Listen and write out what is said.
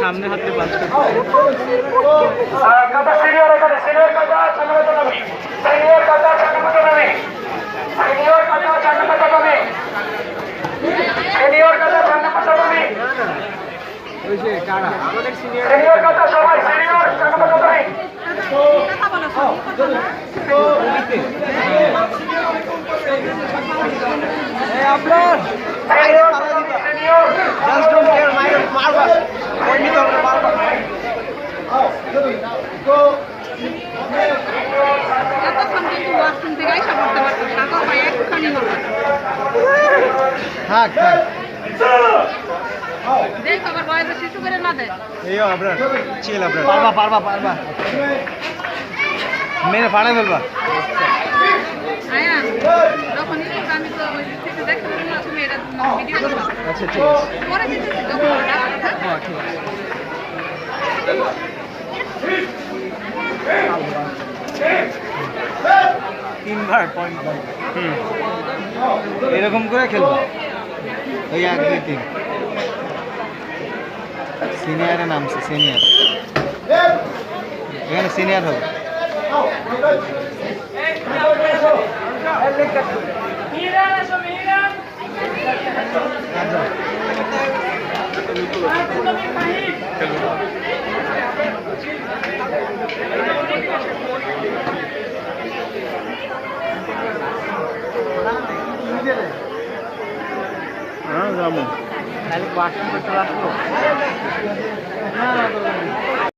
সামনে হাতে পাঁচ সিনিয়র এখানে সিনিয়র থেকে এসে পড়তে পারতো সাগর ভাই একটুখানি হলো। থাক থাক। বয়সে করে না দেয় এই আপনার চিল আপনার পারবা পারবা পারবা। মেরে ফাড়ে ফেলবা। আচ্ছা হ্যাঁ? ঠিক আছে। তিনবার পয়েন্ট এরকম করে খেলব। ওই এক দুই তিন। সিনিয়রে নামছে সিনিয়র এখানে সিনিয়র হবে হ্যাঁ যাব তাহলে ওয়াশরুম করতে আসবো না না